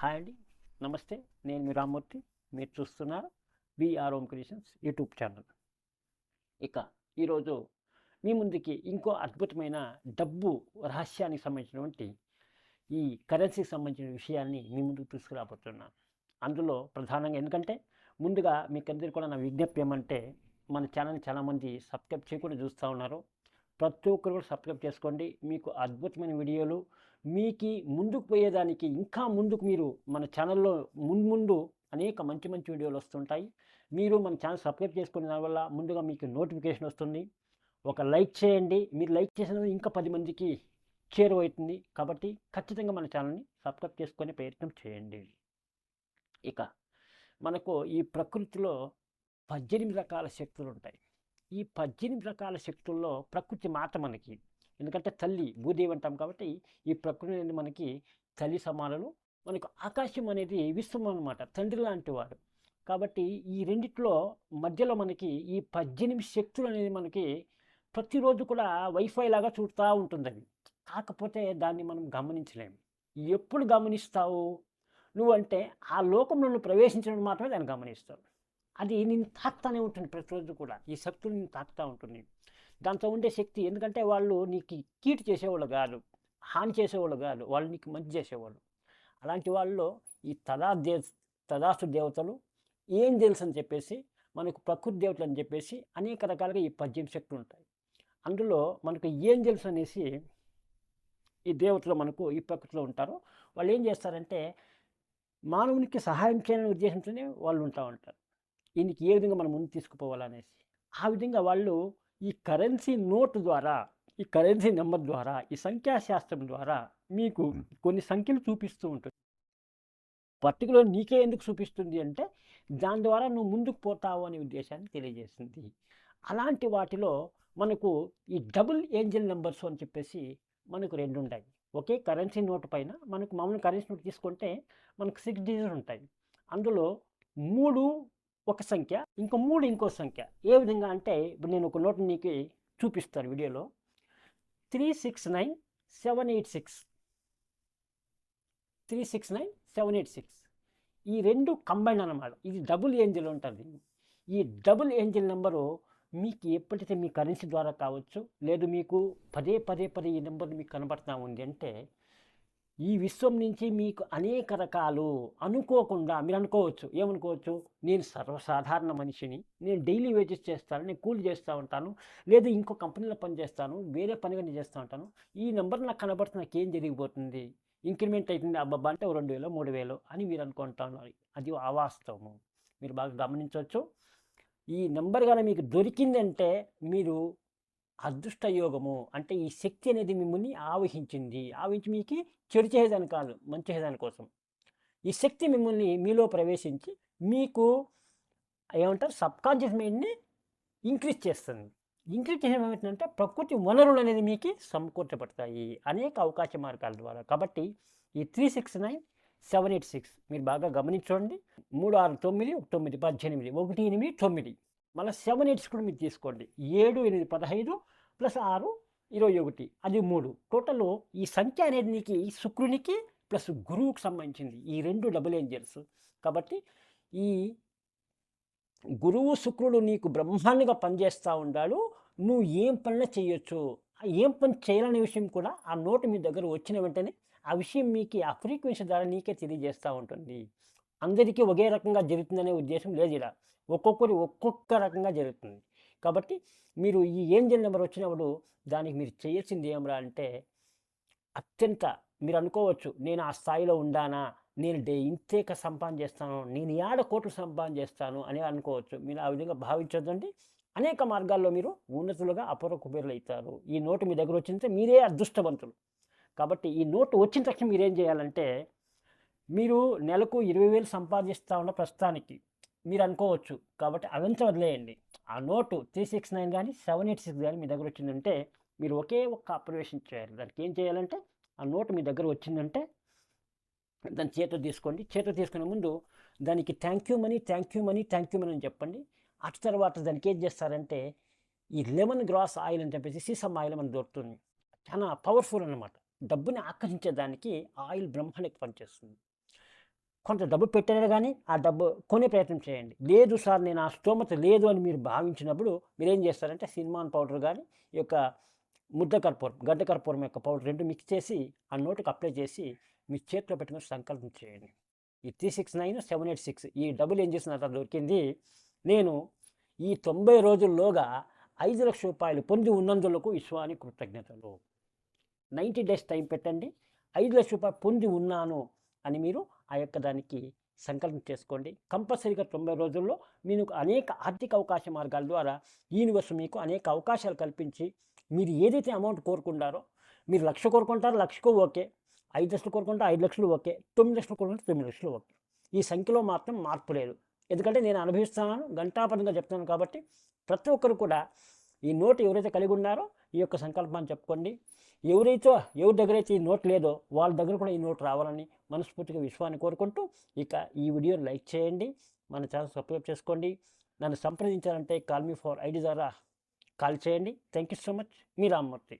Hi అండి. నమస్తే. నేను మీ రామ్మూర్తి. మీరు చూస్తున్నారు VR home creations YouTube channel ఇక ఈరోజు మీ ముందుకి ఇంకో అద్భుతమైన డబ్బు రహస్యానికి సంబంధించినటువంటి ఈ కరెన్సీకి సంబంధించిన విషయాన్ని మీ ముందుకు తీసుకురాబోతున్నాను అందులో ప్రధానంగా ఎందుకంటే ముందుగా మీకు అందరికీ కూడా నా విజ్ఞప్తి ఏమంటే మన ఛానల్ని చాలామంది సబ్స్క్రైబ్ చేయకుండా చూస్తూ ఉన్నారు. ప్రతి ఒక్కరు కూడా సబ్స్క్రైబ్ చేసుకోండి. మీకు అద్భుతమైన వీడియోలు మీకు ముందుకు పోయేదానికి ఇంకా ముందుకు మీరు మన ఛానల్లో ముందు ముందు అనేక మంచి మంచి వీడియోలు వస్తుంటాయి. మీరు మన ఛానల్ సబ్స్క్రైబ్ చేసుకునే దానివల్ల ముందుగా మీకు నోటిఫికేషన్ వస్తుంది. ఒక లైక్ చేయండి. మీరు లైక్ చేసిన ఇంకా పది మందికి చేరువవుతుంది. కాబట్టి ఖచ్చితంగా మన ఛానల్ని సబ్స్క్రైబ్ చేసుకునే ప్రయత్నం చేయండి. ఇక మనకు ఈ ప్రకృతిలో పద్దెనిమిది రకాల శక్తులు ఉంటాయి. ఈ పద్దెనిమిది రకాల శక్తుల్లో ప్రకృతి మాత మనకి. ఎందుకంటే తల్లి భూదేవి అంటాం కాబట్టి ఈ ప్రకృతి అనేది మనకి తల్లి సమానులు మనకు ఆకాశం అనేది విశ్వం అనమాట తండ్రి లాంటి వాడు. కాబట్టి ఈ రెండిట్లో మధ్యలో మనకి ఈ పద్దెనిమిది శక్తులు అనేది మనకి ప్రతిరోజు కూడా వైఫై లాగా చూడుతూ ఉంటుంది అది కాకపోతే దాన్ని మనం గమనించలేము ఎప్పుడు గమనిస్తావు? నువ్వంటే ఆ లోకంలో నువ్వు ప్రవేశించడం మాత్రమే దాన్ని గమనిస్తావు. అది నేను తాకుతానే ఉంటుంది ప్రతిరోజు కూడా. ఈ శక్తులు నేను తాకుతూ ఉంటుంది దాంతో ఉండే శక్తి. ఎందుకంటే వాళ్ళు నీకు కీటు చేసేవాళ్ళు కాదు హాని చేసేవాళ్ళు కాదు వాళ్ళు నీకు మంచి చేసేవాళ్ళు. అలాంటి వాళ్ళు ఈ తదా దే తదాస్తు దేవతలు ఏం తెలుసు అని చెప్పేసి మనకు ప్రకృతి దేవతలు అని చెప్పేసి అనేక రకాలుగా ఈ పద్దెనిమిది శక్తులు ఉంటాయి. అందులో మనకు ఏం తెలుసు అనేసి ఈ దేవతలు మనకు ఈ ప్రకృతిలో ఉంటారు. వాళ్ళు ఏం చేస్తారంటే మానవునికి సహాయం చేయాలనే ఉద్దేశంతోనే వాళ్ళు ఉంటా ఉంటారు. ఈయనకి ఏ విధంగా మనం ముందు తీసుకుపోవాలనేసి. ఆ విధంగా వాళ్ళు ఈ కరెన్సీ నోటు ద్వారా ఈ కరెన్సీ నెంబర్ ద్వారా ఈ సంఖ్యాశాస్త్రం ద్వారా మీకు కొన్ని సంఖ్యలు చూపిస్తూ ఉంటుంది. పర్టికులర్ నీకే ఎందుకు చూపిస్తుంది అంటే దాని ద్వారా నువ్వు ముందుకు పోతావు అనే ఉద్దేశాన్ని తెలియజేస్తుంది అలాంటి వాటిలో మనకు ఈ డబుల్ ఏంజల్ నెంబర్స్ అని చెప్పేసి మనకు రెండు ఉంటాయి ఒకే కరెన్సీ నోట్ పైన మనకు మామూలు కరెన్సీ నోట్ తీసుకుంటే మనకు సిక్స్ డిజిట్స్ ఉంటాయి. అందులో మూడు ఒక సంఖ్య ఇంకో మూడు ఇంకో సంఖ్య. ఏ విధంగా అంటే ఇప్పుడు నేను ఒక నోట్ నీకు చూపిస్తాను వీడియోలో. Three six nine seven eight six. Three six nine seven eight six. ఈ రెండు కంబైన్ అనమాట ఇది డబుల్ ఏంజిల్ ఉంటుంది. ఈ డబుల్ ఏంజిల్ నెంబరు మీకు ఎప్పుడైతే మీ కరెన్సీ ద్వారా కావచ్చు లేదు మీకు పదే పదే పదే ఈ నెంబర్ మీకు కనబడుతూ ఉంది అంటే ఈ విశ్వం నుంచి మీకు అనేక రకాలు అనుకోకుండా మీరు అనుకోవచ్చు ఏమనుకోవచ్చు? నేను సర్వసాధారణ మనిషిని నేను డైలీ వేజెస్ చేస్తాను నేను కూలి చేస్తూ ఉంటాను లేదా ఇంకో కంపెనీలో పని చేస్తాను వేరే పని కానీ చేస్తూ ఉంటాను. ఈ నెంబర్ నాకు కనబడుతుంది నాకు ఏం జరిగిపోతుంది? ఇంక్రిమెంట్ అవుతుంది అబ్బాబా అంటే ఓ రెండు వేలు మూడు వేలు అని మీరు అనుకుంటున్నారు అది అవాస్తవము మీరు బాగా గమనించవచ్చు. ఈ నెంబర్ కానీ మీకు దొరికిందంటే మీరు అదృష్ట యోగము అంటే ఈ శక్తి అనేది మిమ్మల్ని ఆవహించింది. ఆవహించి మీకు చెడు చేసేదాని కాదు మంచి చేసేదాని కోసం. ఈ శక్తి మిమ్మల్ని మీలో ప్రవేశించి మీకు ఏమంటారు? సబ్కాన్షియస్ మైండ్ని ఇంక్రీజ్ చేస్తుంది. ఇంక్రీజ్ చేయడం ఏమిటంటే ప్రకృతి వనరులు అనేది మీకు సమకూర్చబడతాయి. అనేక అవకాశ మార్గాల ద్వారా. కాబట్టి ఈ three six nine seven eight six మీరు బాగా గమనించండి. మూడు ఆరు తొమ్మిది ఒక తొమ్మిది పద్దెనిమిది ఒకటి ఎనిమిది తొమ్మిది. మళ్ళీ సెవెన్ ఎయిట్స్ కూడా మీరు తీసుకోండి. ఏడు ఎనిమిది పదహైదు ప్లస్ ఆరు ఇరవై ఒకటి. అది మూడు. టోటల్ ఈ సంఖ్య అనేది నీకు శుక్రునికి ప్లస్ గురువుకు సంబంధించింది. ఈ రెండు డబుల్ ఏంజల్స్ కాబట్టి ఈ గురువు శుక్రుడు నీకు బ్రహ్మాండంగా పనిచేస్తూ ఉండాడు. నువ్వు ఏం పనులు చేయొచ్చు? ఏం పని చేయాలనే విషయం కూడా ఆ నోటు మీ దగ్గర వచ్చిన వెంటనే ఆ విషయం మీకు ఆ ఫ్రీక్వెన్సీ ద్వారా నీకే తెలియజేస్తూ ఉంటుంది. అందరికీ ఒకే రకంగా జరుగుతుందనే ఉద్దేశం లేదు ఇలా. ఒక్కొక్కరి ఒక్కొక్క రకంగా జరుగుతుంది. కాబట్టి మీరు ఈ ఏంజల్ నెంబర్ వచ్చినప్పుడు దానికి మీరు చేయాల్సింది ఏమరా అంటే అత్యంత మీరు అనుకోవచ్చు నేను ఆ స్థాయిలో ఉండానా నేను డే ఇంతేక సంపాదన చేస్తాను నేను ఏడ కోట్లు సంపాదన చేస్తాను అని అనుకోవచ్చు. మీరు ఆ విధంగా భావించొద్దండి. అనేక మార్గాల్లో మీరు ఉన్నతులుగా అపూర్వ కుబేరులు అవుతారు ఈ నోటు మీ దగ్గర వచ్చిందంటే మీరే అదృష్టవంతులు. కాబట్టి ఈ నోటు వచ్చిన తక్షణం మీరేం చేయాలంటే మీరు నెలకు ఇరవై వేలు సంపాదిస్తూ ఉన్న ప్రస్తుతానికి మీరు అనుకోవచ్చు. కాబట్టి అదంతా వదిలేయండి. ఆ నోటు త్రీ సిక్స్ నైన్ కానీ సెవెన్ ఎయిట్ సిక్స్ కానీ మీ దగ్గర వచ్చిందంటే మీరు ఒకే ఒక్క ఆపరేషన్ చేయాలి. దానికి ఏం చేయాలంటే ఆ నోటు మీ దగ్గర వచ్చిందంటే దాన్ని చేతితో తీసుకోండి. చేతితో తీసుకునే ముందు దానికి thank you money thank you money thank you money అని చెప్పండి. అటు తర్వాత దానికి ఏం చేస్తారంటే ఈ లెమన్ గ్రాస్ ఆయిల్ అని చెప్పేసి సీసమ్ ఆయిల్ మనకు దొరుకుతుంది. చాలా పవర్ఫుల్ అనమాట డబ్బుని ఆకర్షించేదానికి ఆయిల్ బ్రహ్మాండకి పనిచేస్తుంది. కొంత డబ్బు పెట్టారు కానీ ఆ డబ్బు కొనే ప్రయత్నం చేయండి. లేదు సార్ నేను ఆ స్తోమత లేదు అని మీరు భావించినప్పుడు మీరు ఏం చేస్తారంటే సినిమాన్ పౌడర్ కానీ ఈ యొక్క ముద్ద కర్పూరం గడ్డ కర్పూరం యొక్క పౌడర్ రెండు మిక్స్ చేసి ఆ నోటుకు అప్లై చేసి మీ చేతిలో పెట్టుకుని సంకల్పం చేయండి. ఈ three six nine seven eight six ఈ డబ్బులు ఏం చేసిన తర్వాత దొరికింది? నేను ఈ తొంభై రోజుల్లోగా ఐదు లక్షల రూపాయలు పొంది ఉన్నందులకు విశ్వాని కృతజ్ఞతలు. నైంటీ డేస్ టైం పెట్టండి. ఐదు లక్షల రూపాయలు పొంది ఉన్నాను అని మీరు ఆ యొక్క దానికి సంకల్పం చేసుకోండి. కంపల్సరీగా తొంభై రోజుల్లో మీకు అనేక ఆర్థిక అవకాశ మార్గాల ద్వారా యూనివర్స్ మీకు అనేక అవకాశాలు కల్పించి మీరు ఏదైతే అమౌంట్ కోరుకుంటారో మీరు లక్ష కోరుకుంటారో లక్షకు ఓకే. ఐదు లక్షలు కోరుకుంటే ఐదు లక్షలు ఓకే. తొమ్మిది లక్షలు కోరుకుంటే తొమ్మిది లక్షలు ఓకే. ఈ సంఖ్యలో మాత్రం మార్పు లేదు. ఎందుకంటే నేను అనుభవిస్తున్నాను గంటాపరంగా చెప్తున్నాను కాబట్టి ప్రతి ఒక్కరు కూడా ఈ నోటు ఎవరైతే కలిగి ఉన్నారో ఈ యొక్క సంకల్పాన్ని చెప్పుకోండి. ఎవరైతే ఎవరి దగ్గర అయితే ఈ నోట్ లేదో వాళ్ళ దగ్గర కూడా ఈ నోట్ రావాలని మనస్ఫూర్తిగా విశ్వాన్ని కోరుకుంటూ ఇక ఈ వీడియోని లైక్ చేయండి మన ఛానల్ సబ్స్క్రైబ్ చేసుకోండి నన్ను సంప్రదించాలంటే కాల్ మీ ఫర్ ఐడి ద్వారా కాల్ చేయండి. Thank you so much. Me Rammurthy.